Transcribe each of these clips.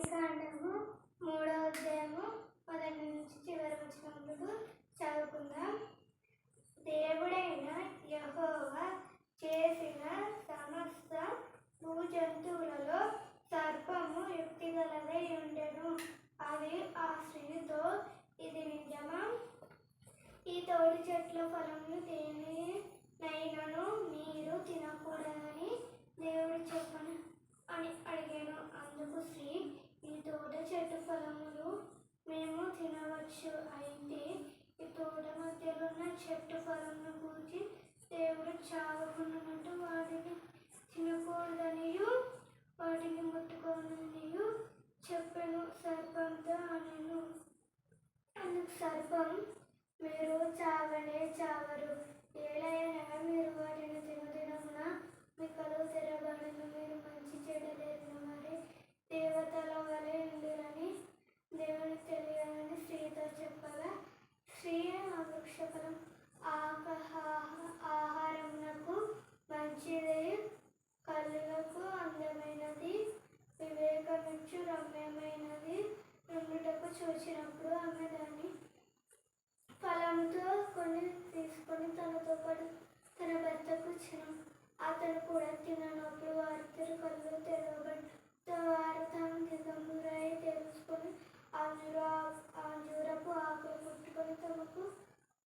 ఆదికాండము మూడవ అధ్యాయము మొదటి నుంచి చివరి వచ్చినప్పుడు చదువుకుందాం. దేవుడైన యహోవా చేసిన సమస్త భూ జంతువులలో సర్పము యుక్తి గలదై ఉండెను. అది ఆ స్త్రీతో ఇది నిజమా? ఈ తోడి చెట్ల ఫలమును దేనినైనను మీరు తినకూడదని దేవుడు చెప్పను. చెట్టు ఫలమును కూర్చి దేవుడు చావకున్నట్టు వాటిని తినకూడదనియు వాటిని ముట్టుకోననియు చెప్పాను. సర్పంతో అనెను. అందుకు సర్పం మీరు చావనే చావరు. ఏలైనా మీరు వాటిని తినదినమున వచ్చినప్పుడు ఆమె దాన్ని ఫలంతో కొన్ని తీసుకొని తనతో పాటు తన భర్తకు ఇచ్చిన అతను కూడా తిననప్పుడు వారిద్దరు కళ్ళు తెరవబడి వారు తాము దిగంబురాయి తెలుసుకొని అంజూర ఆంజూరపు ఆకులు పుట్టుకొని తమకు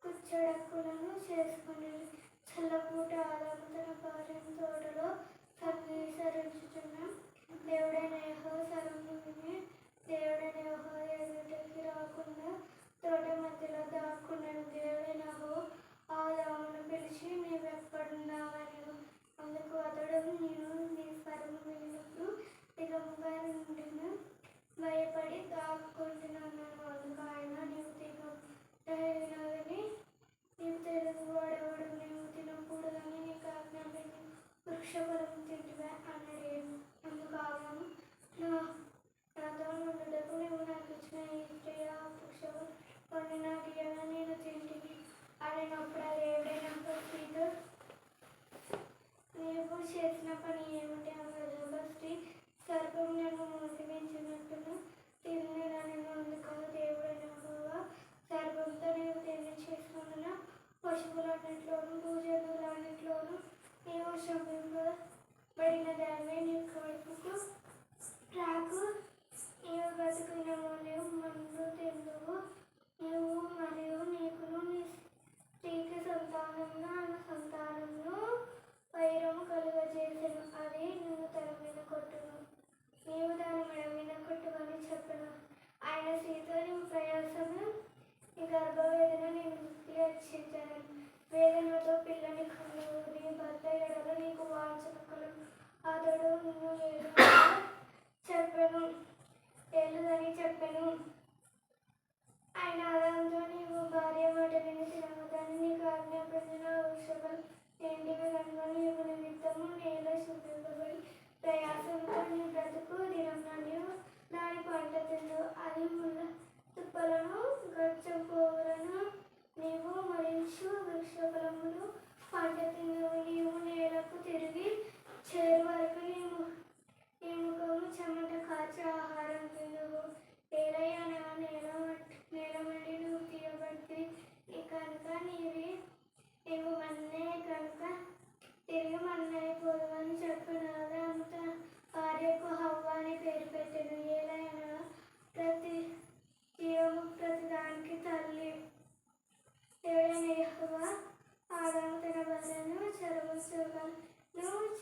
కుచ్చడక్కులను చేసుకుని చల్లపూట ఆదాము తన భార్యను తోటలో పని ఏమిటి? అన్న జబర్స్టీ సర్పం నన్ను మోసగించినట్టును తిరిగి ఉంది అందుకని దేవుడైన సర్పంతో నేను తిరిగి చేసుకున్న పశువులన్నింటిలోనూ పూజలులన్నింటిలోనూ నీవు శ్రమింపబడిన దాన్ని నీ కడుపుకు ట్రాక్ నీవు బ్రతుకు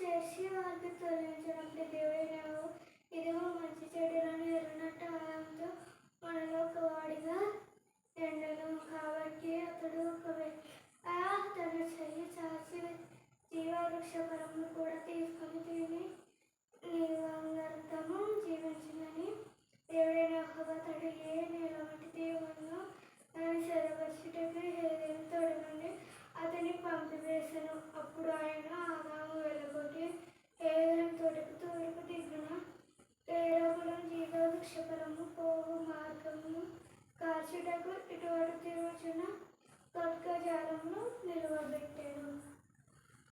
చేసి వారికి తొలగించినప్పుడు దేవుడైన ఇదిగో మంచి చెడులను ఎరునట్టు మనలో ఒక వాడిగా ఇటువంటి అడుగు తిరుగుచున్న నిలవబెట్టాను.